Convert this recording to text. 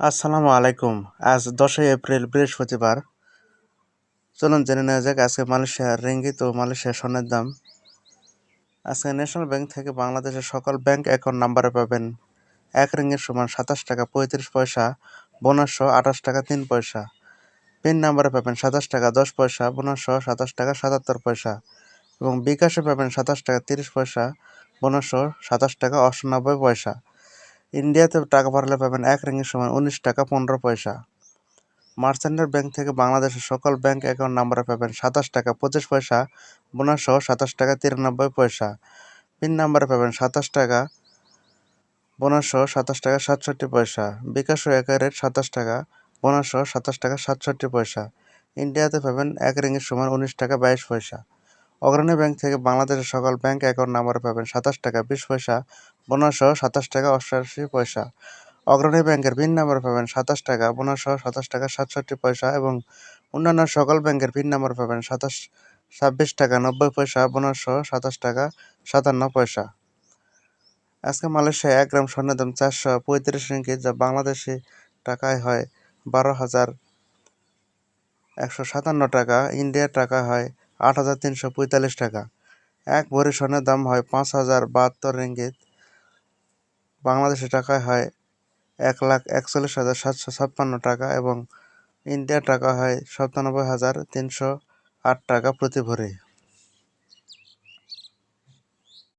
আসসালামু আলাইকুম। আজ দশই এপ্রিল, বৃহস্পতিবার। চলুন জেনে নেওয়া যাক আজকে মালয়েশিয়ার রিঙ্গিত ও মালয়েশিয়ার স্বর্ণের দাম। আজকে ন্যাশনাল ব্যাংক থেকে বাংলাদেশের সকল ব্যাংক অ্যাকাউন্ট নাম্বারে পাবেন এক রিঙ্গির সমান সাতাশ টাকা পঁয়ত্রিশ পয়সা বোনাসশো আঠাশ টাকা তিন পয়সা। পিন নাম্বারে পাবেন সাতাশ টাকা দশ পয়সা বোনাসশো সাতাশ টাকা সাতাত্তর পয়সা। এবং বিকাশে পাবেন সাতাশ টাকা তিরিশ পয়সা বোনাসশো সাতাশ টাকা অষ্টানব্বই পয়সা। ইন্ডিয়াতে টাকা পাঠালে পাবেন এক রিঙ্গির সমান উনিশ টাকা পনেরো পয়সা। মার্চেন্টের ব্যাংক থেকে বাংলাদেশের সকল ব্যাংক অ্যাকাউন্ট নাম্বারে পাবেন সাতাশ টাকা পঁচিশ পয়সা বোনাস সহ সাতাশ টাকা তিরানব্বই পয়সা। পিন নাম্বারে পাবেন সাতাশ টাকা বোনাস সহ সাতাশ টাকা সাতষট্টি পয়সা। বিকাশ ও রেট, সাতাশ টাকা বোনাস সহ সাতাশ টাকা সাতষট্টি পয়সা। ইন্ডিয়াতে পাবেন এক রিঙ্গির সমান উনিশ টাকা বাইশ পয়সা। অগ্রণী ব্যাংক থেকে বাংলাদেশের সকল ব্যাংক অ্যাকাউন্ট নাম্বারে পাবেন সাতাশ টাকা বিশ পয়সা বোনাস সাতাশ টাকা অষ্টআশি পয়সা। অগ্রণী ব্যাংকের পিন নাম্বার পাবেন সাতাশ টাকা বোনাস সাতাশ টাকা সাতষট্টি পয়সা এবং অন্যান্য সকল ব্যাংকের পিন নাম্বার পাবেন সাতাশ, ছাব্বিশ টাকা নব্বই পয়সা বোনাস সাতাশ টাকা সাতান্ন পয়সা। আজকে মালয়েশিয়া এক গ্রাম স্বর্ণের দাম চারশো পঁয়ত্রিশ রিঙ্গিত, যা বাংলাদেশি টাকায় হয় বারো হাজার একশো সাতান্ন টাকা, ইন্ডিয়ার টাকা হয় আট হাজার তিনশো পঁয়তাল্লিশ টাকা। এক ভরি স্বর্ণের দাম হয় পাঁচ হাজার বাহাত্তর রিঙ্গিত। বাংলাদেশি টাকায় হয় এক লাখ একচল্লিশ হাজার সাতশো ছাপ্পান্ন টাকা এবং ইন্ডিয়ার টাকা হয় সাতানব্বই হাজার তিনশো আট টাকা প্রতি ভরি।